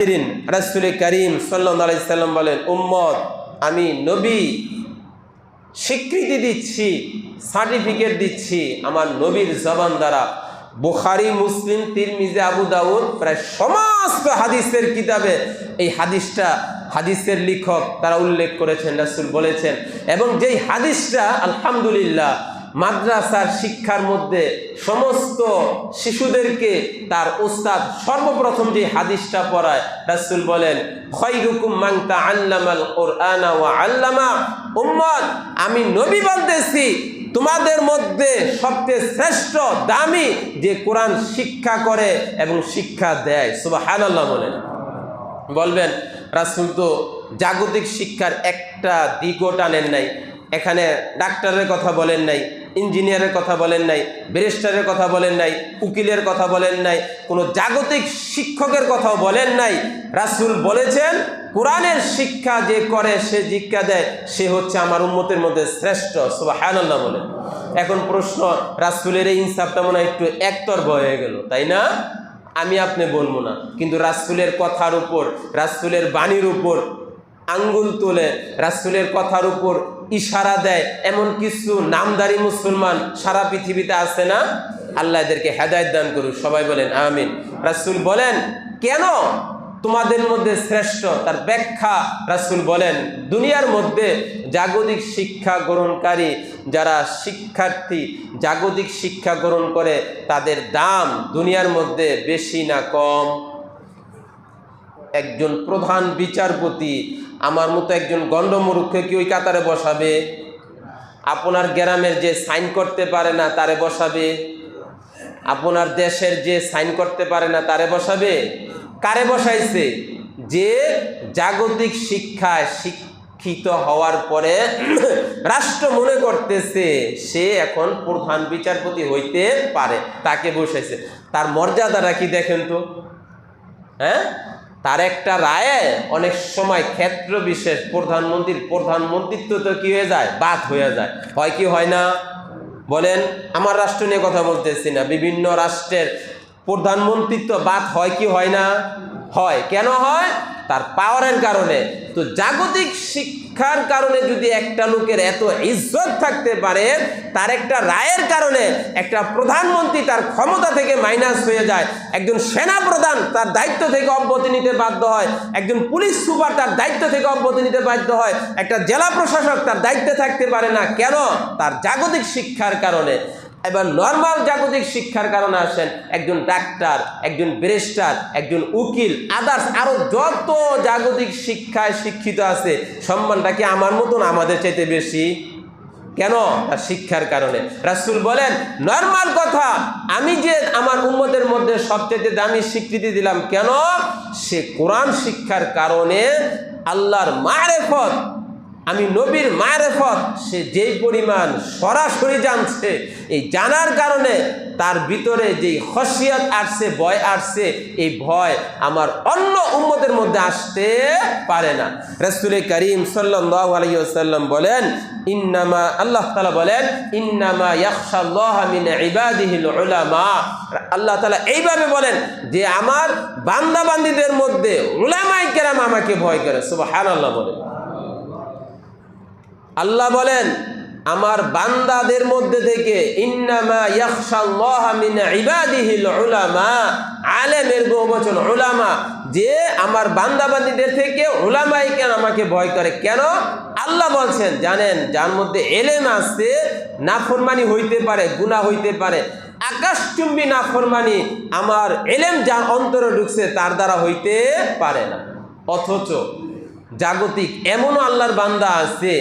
রাসুল করিম সাল্লাম বলেন, উম্মত, আমি নবী স্বীকৃতি দিচ্ছি, সার্টিফিকেট দিচ্ছি আমার নবীর জবান দ্বারা। বুখারি, মুসলিম, তিরমিজে, আবু দাউদ প্রায় সমস্ত হাদিসের কিতাবে এই হাদিসটা, হাদিসের লেখক তারা উল্লেখ করেছেন, রাসুল বলেছেন। এবং যেই হাদিসটা, আলহামদুলিল্লাহ মাদ্রাসার শিক্ষার মধ্যে সমস্ত শিশুদেরকে তার ওস্তাদ সর্বপ্রথম যে হাদিসটা পড়ায়, রাসুল বলেন মাংতা আল্লামাল আল্লামা। উম্মত, আমি নবী বলতেছি তোমাদের মধ্যে সবচেয়ে শ্রেষ্ঠ, দামি যে কোরআন শিক্ষা করে এবং শিক্ষা দেয়। সুবহানাল্লাহ বলেন। বলবেন, রাসুল তো জাগতিক শিক্ষার একটা দিকও টানেন নাই, এখানে ডাক্তারের কথা বলেন নাই ইঞ্জিনিয়ারের কথা বলেন নাই, ব্যারিস্টারের কথা বলেন নাই, উকিলের কথা বলেন নাই, কোনো জাগতিক শিক্ষকের কথাও বলেন নাই। রাসুল বলেছেন, কোরআনের শিক্ষা যে করে, সে শিক্ষা দেয়, সে হচ্ছে আমার উন্মতের মধ্যে শ্রেষ্ঠ, সুবহানাল্লাহ বলে এখন প্রশ্ন, রাসুলের এই ইনসাফটা মনে হয় একটু একতর্ব হয়ে গেল, তাই না? আমি আপনি বলব না, কিন্তু রাসুলের কথার উপর, রাসুলের বাণীর উপর আঙ্গুল তোলে রাসুলের কথার উপর ইশারা দেয়। এমন কিছু নামদারি মুসলমান সারা পৃথিবীতে আছে না? আল্লাহ এদেরকে হেদায়ত দান করুক। সবাই বলেন, আমিন। রাসুল বলেন, কেন? তোমাদের মধ্যে শ্রেষ্ঠ, তার ব্যাখ্যা রাসুল বলেন। দুনিয়ার মধ্যে জাগতিক শিক্ষা গ্রহণকারী যারা শিক্ষার্থী, জাগতিক শিক্ষা গ্রহণ করে, তাদের দাম দুনিয়ার মধ্যে বেশি না কম? একজন প্রধান বিচারপতি আমার মতো একজন গণ্ডমূর্খকে কি ওই কাতারে বসাবে? আপনার গ্রামের যে সাইন করতে পারে না তারে বসাবে? আপনার দেশের যে সাইন করতে পারে না তারে বসাবে? কারে বসাইছে? যে জাগতিক শিক্ষায় শিক্ষিত হওয়ার পরে রাষ্ট্র মনে করতেছে, সে এখন প্রধান বিচারপতি হইতে পারে। তাকে বসাইছে। তার মর্যাদাটা কি দেখেন তো? হ্যাঁ? তার একটা রায়ে অনেক সময় ক্ষেত্র বিশেষ প্রধানমন্ত্রীর প্রধানমন্ত্রিত্ব তো কী হয়ে যায়? বাদ হয়ে যায়। হয় কি হয় না? বলেন, আমার রাষ্ট্র নিয়ে কথা বলতেছি না। বিভিন্ন রাষ্ট্রের প্রধানমন্ত্রিত্ব বাদ হয় কি হয় না? হয়। কেন হয়? তার পাওয়ারের কারণে। তো জাগতিক শিক্ষার কারণে যদি একটা লোকের এত ইজ্জত থাকতে পারে, তার একটা রায়ের কারণে একটা প্রধানমন্ত্রী তার ক্ষমতা থেকে মাইনাস হয়ে যায়। একজন সেনা প্রধান তার দায়িত্ব থেকে অব্যাহতি নিতে বাধ্য হয়। একজন পুলিশ সুপার তার দায়িত্ব থেকে অব্যাহতি নিতে বাধ্য হয়। একটা জেলা প্রশাসক তার দায়িত্বে থাকতে পারে না। কেন? তার জাগতিক শিক্ষার কারণে। এবার নর্মাল জাগতিক শিক্ষার কারণে আসেন একজন ডাক্তার একজন ব্যারিস্টার একজন উকিল আদার্স আরও যত জাগতিক শিক্ষায় শিক্ষিত আছে, সম্মানটা কি আমার মতন আমাদের চাইতে বেশি? কেন? তার শিক্ষার কারণে। রাসুল বলেন নর্মাল কথা, আমি যে আমার উম্মতের মধ্যে সবচেয়ে দামি স্বীকৃতি দিলাম কেন? সে কোরআন শিক্ষার কারণে আল্লাহর মারেফত আমি নবীর মায়ের মারেফত সে যেই পরিমাণ সরাসরি জানছে, এই জানার কারণে তার ভিতরে যেই হসিয়াত আসছে, ভয় আসছে, এই ভয় আমার অন্য উম্মতের মধ্যে আসতে পারে না। রসুল করিম আলাইসাল্লাম বলেন, ইন্নামা, আল্লাহ তালা বলেন, ইন্নামা ইয়াকশাল্লাহ মিন ইবাদিহিল উলামা। আল্লাহ তালা এইভাবে বলেন যে, আমার বান্দাবান্দিদের মধ্যে উলামাই কেরাম আমাকে ভয় করে। সুবহানাল্লাহ বলেন। আল্লাহ বলেন, আমার বান্দাদের মধ্যে থেকে আলেমের বহুবচন উলামা। যে আমার বান্দাবাদীদের থেকে উলামাই কেন আমাকে ভয় করে। কেন? আল্লাহ বলছেন, জানেন, যার মধ্যে এলেম আছে, নাফরমানি হইতে পারে, গুনাহ হইতে পারে। আকাশচুম্বী নাফরমানি আমার এলেম যার অন্তরে ঢুকছে, তার দ্বারা হইতে পারে না। অথচ জাগতিক, এমনও আল্লাহর বান্দা আছে,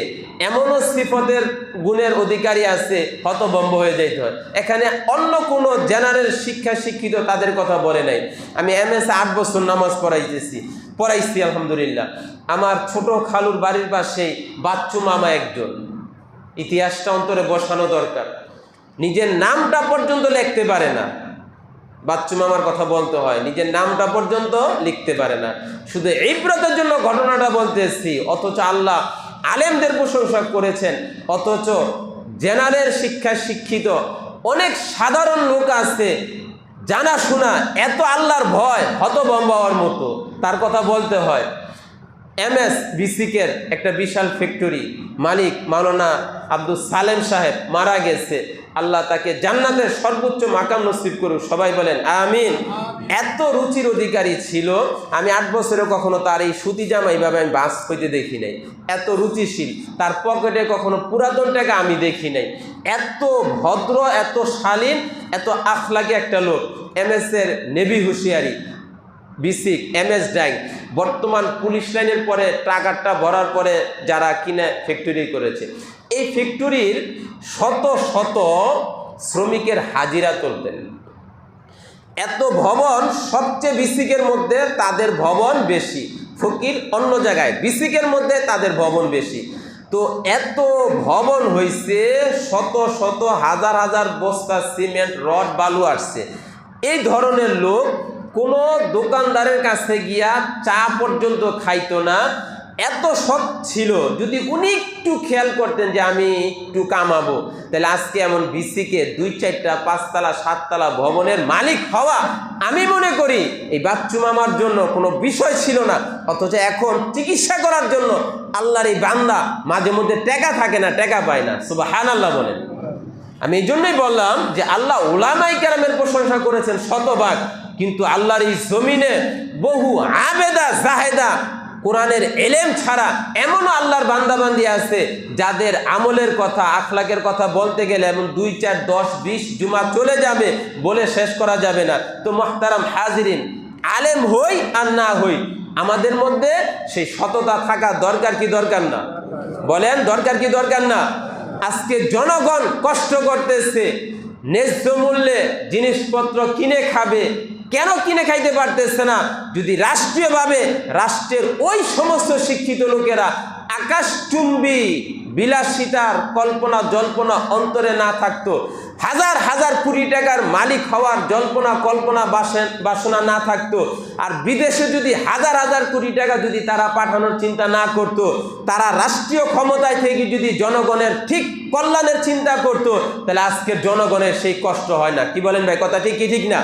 এমনও সিফতের গুণের অধিকারী আছে হতবম্ব হয়ে যাইতে হয়। এখানে অন্য কোনো জেনারেল শিক্ষা শিক্ষিত তাদের কথা বলে নাই। আমি এম এস আট বছর নামাজ পড়াইতেছি, পড়াইছি, আলহামদুলিল্লাহ। আমার ছোট খালুর বাড়ির পাশেই বাচ্চু মামা একজন। ইতিহাসটা অন্তরে বসানো দরকার। নিজের নামটা পর্যন্ত লিখতে পারে না। বাচ্চু মামার কথা বলতে হয়। নিজের নামটা পর্যন্ত লিখতে পারে না। শুধু এই ব্রতের জন্য ঘটনাটা বলতেছি অথচ আল্লাহ আলেমদের প্রশংসা করেছেন। অথচ জেনারেল শিক্ষা শিক্ষিত অনেক সাধারণ লোক আছে জানা শোনা এত আল্লাহর ভয় হতবম্ব হওয়ার মতো। তার কথা বলতে হয়। এম এস বিসিকের একটা বিশাল ফ্যাক্টরি। মালিক মাওলানা আব্দুল সালেম সাহেব মারা গেছে। আল্লাহ তাকে জান্নাতের সর্বোচ্চ মাকাম নসিব করুক সবাই বলেন আমিন। এত রুচির অধিকারী ছিল আমি আট বছরে কখনো তার এই সুতি জামা এইভাবে আমি বাস হইতে দেখি নাই। এত রুচিশীল তার পকেটে কখনো পুরাতন টাকা আমি দেখি নাই। এত ভদ্র এত শালীন এত আখলাকি একটা লোক এম এস এর নেভি হুঁশিয়ারি বিসিক এম এস ড্যাং বর্তমান পুলিশ লাইনের পরে টাকাটা ভরার পরে যারা কিনে ফ্যাক্টরি করেছে, এই ফ্যাক্টরির শত শত শ্রমিকের হাজিরা তুলতেন। এত ভবন সবচেয়ে বিসিকের মধ্যে তাদের ভবন বেশি। ফকির অন্য জায়গায় বিসিকের মধ্যে তাদের ভবন বেশি। তো এত ভবন হয়েছে শত শত হাজার হাজার বস্তা সিমেন্ট রড বালু আসছে। এই ধরনের লোক কোনো দোকানদারের কাছে গিয়া চা পর্যন্ত খাইতো না। এত সৎ ছিল, যদি উনি একটু খেয়াল করতেন যে আমি একটু কামাবো। তাহলে আজকে এমন বিসিকে দুই চারটা, পাঁচতলা, সাততলা ভবনের মালিক হওয়া আমি মনে করি এই বাচ্চু মামার জন্য কোনো বিষয় ছিল না। অথচ এখন চিকিৎসা করার জন্য আল্লাহর এই বান্দা মাঝে মধ্যে টেকা থাকে না, টেকা পায় না। সুবাহ হান আল্লাহ বলেন। আমি এই জন্যই বললাম যে আল্লাহ ওলামাই কেরামের প্রশংসা করেছেন শতভাগ। কিন্তু আল্লাহর এই জমিনে বহু আবেদা জাহেদা কোরআনের এলেম ছাড়া এমনও আল্লাহর বান্দাবান্দি আছে যাদের আমলের কথা, আখলাকের কথা বলতে গেলে এমন দুই, চার, দশ, বিশ জুমা চলে যাবে বলে শেষ করা যাবে না। তো মোহতারাম হাজিরিন, আলেম হই আর না হই, আমাদের মধ্যে সেই সততা থাকা দরকার কি দরকার না? বলেন, দরকার কি দরকার না? আজকে জনগণ কষ্ট করতেছে, ন্যায্য মূল্যে জিনিসপত্র কিনে খাবে কেন কিনে খাইতে পারতেছে না? যদি রাষ্ট্রীয়ভাবে রাষ্ট্রের ওই সমস্ত শিক্ষিত লোকেরা আকাশচুম্বী, বিলাসিতার কল্পনা, জল্পনা অন্তরে না থাকতো, হাজার হাজার কোটি টাকার মালিক হওয়ার জল্পনা, কল্পনা বাসে- বাসনা না থাকতো, আর বিদেশে যদি হাজার হাজার কোটি টাকা যদি তারা পাঠানোর চিন্তা না করত, তারা রাষ্ট্রীয় ক্ষমতায় থেকে যদি জনগণের ঠিক কল্যাণের চিন্তা করত, তাহলে আজকের জনগণের সেই কষ্ট হয় না। কি বলেন ভাই, কথা ঠিক কি ঠিক না?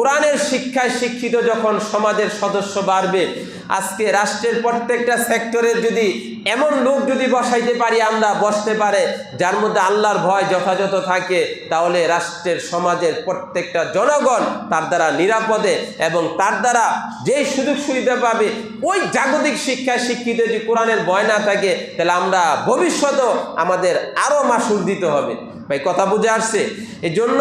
কোরআনের শিক্ষায় শিক্ষিত যখন সমাজের সদস্য বাড়বে, আজকে রাষ্ট্রের প্রত্যেকটা সেক্টরের যদি এমন লোক যদি বসাইতে পারি, আমরা বসতে পারে, যার মধ্যে আল্লাহর ভয় যথাযথ থাকে, তাহলে রাষ্ট্রের সমাজের প্রত্যেকটা জনগণ তার দ্বারা নিরাপদে এবং তার দ্বারা যেই সুযোগ সুবিধা পাবে, ওই জাগতিক শিক্ষায় শিক্ষিত যদি কোরআনের ভয় না থাকে, তাহলে আমরা ভবিষ্যতেও আমাদের আরও মাসুল দিতে হবে। ভাই, কথা বুঝে আসছে? এই জন্য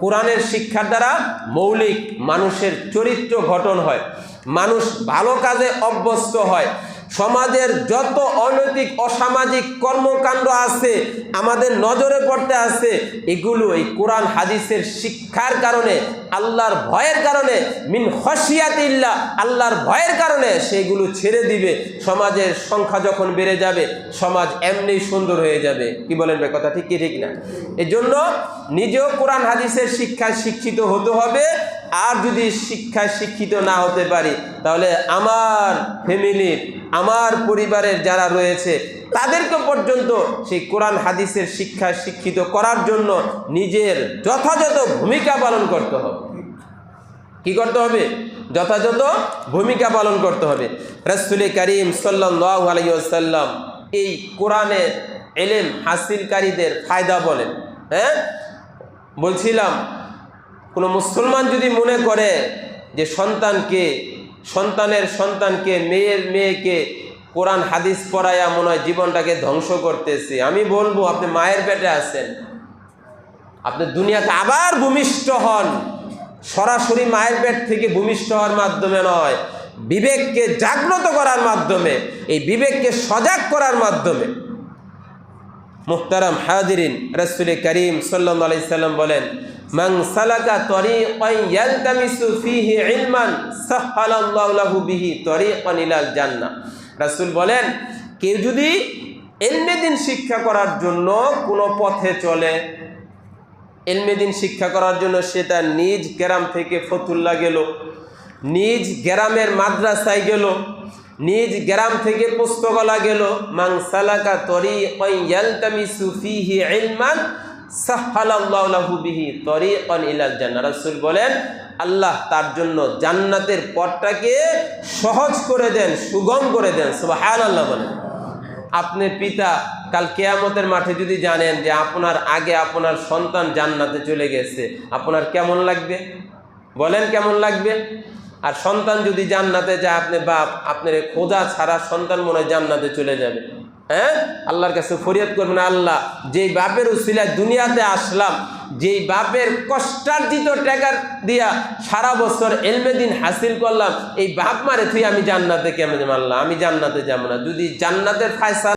কোরআনের শিক্ষার দ্বারা মৌলিক মানুষের চরিত্র গঠন হয়। মানুষ ভালো কাজে অভ্যস্ত হয়। সমাজের যত অনৈতিক, অসামাজিক কর্মকাণ্ড আছে, আমাদের নজরে পড়তে আছে, এগুলো এই কোরআন, হাদিসের শিক্ষার কারণে, আল্লাহর ভয়ের কারণে, মিন হসিয়াতিল্লা আল্লাহর ভয়ের কারণে সেগুলো ছেড়ে দিবে। সমাজের সংখ্যা যখন বেড়ে যাবে, সমাজ এমনি সুন্দর হয়ে যাবে। কি বলেন ভাই, কথা ঠিক কি ঠিক না? এজন্য নিজেও কোরআন, হাদিসের শিক্ষায় শিক্ষিত হতে হবে আর যদি শিক্ষায় শিক্ষিত না হতে পারি, তাহলে আমার ফ্যামিলির আমার পরিবারের যারা রয়েছে, তাদেরকে পর্যন্ত সেই কোরআন হাদিসের শিক্ষায় শিক্ষিত করার জন্য নিজের যথাযথ ভূমিকা পালন করতে হবে। কি করতে হবে? যথাযথ ভূমিকা পালন করতে হবে। রসুল করিম সাল্লাহ আলাইসাল্লাম এই কোরআনের এলেম হাসিলকারীদের ফায়দা বলেন। হ্যাঁ? বলছিলাম কোনো মুসলমান যদি মনে করে যে সন্তানকে, সন্তানের সন্তানকে, মেয়ের মেয়েকে কোরআন, হাদিস পড়াইয়া মনে হয় জীবনটাকে ধ্বংস করতেছে। আমি বলব, আপনি মায়ের পেটে আছেন। আপনি দুনিয়াতে আবার ভূমিষ্ঠ হন। সরাসরি মায়ের পেট থেকে ভূমিষ্ঠ হওয়ার মাধ্যমে নয়, বিবেককে জাগ্রত করার মাধ্যমে, এই বিবেককে সজাগ করার মাধ্যমে। মুহতারাম হাদিরিন রসুল করিম সাল্লাম বলেন, মান সালাকা তরিকান ইয়ালতামিসু ফিহি ইলমান সাহহালাল্লাহু লাহু বিহি তরিকান ইলাল জান্নাহ। রাসূল বলেন, কেউ যদি এলমেদিন শিক্ষা করার জন্য কোনো পথে চলে এলমেদিন শিক্ষা করার জন্য সে তার নিজ গ্রাম থেকে ফতুল্লা গেল, নিজ গ্রামের মাদ্রাসায় গেল নিজ গ্রাম থেকে পুস্তকলা গেল। মাং সালাকা তরি ইয়ালতামিসু ফিহি ইলমান সাহালাল্লাহু লাহু বিহি তরিকান ইলাল জান্নাহ। রাসূল বলেন, আল্লাহ তার জন্য জান্নাতের পথটাকে সহজ করে দেন, সুগম করে দেন। সুবহানাল্লাহ বলেন। আপনি পিতা, কাল কেয়ামতের মাঠে যদি জানেন যে আপনার আগে আপনার সন্তান জান্নাতে চলে গেছে, আপনার কেমন লাগবে? বলেন কেমন লাগবে? আর সন্তান যদি জান্নাতে যায়, আপনি বাপ, আপনার খোঁজা ছাড়া সন্তান মনে হয় জান্নাতে চলে যাবে। হ্যাঁ? আল্লাহর কাছে ফরিয়াদ করবেন, আল্লাহ, যেই বাপের উসিলায় দুনিয়াতে আসলাম, যেই বাপের কষ্টার্জিত টাকার দিয়া সারা বছর এলমেদিন হাসিল করলাম, এই বাপ মারে তুই আমি জান্নাতে কেমন আল্লাহ আমি জান্নাতে যাব না। যদি জান্নাতের ফায়সা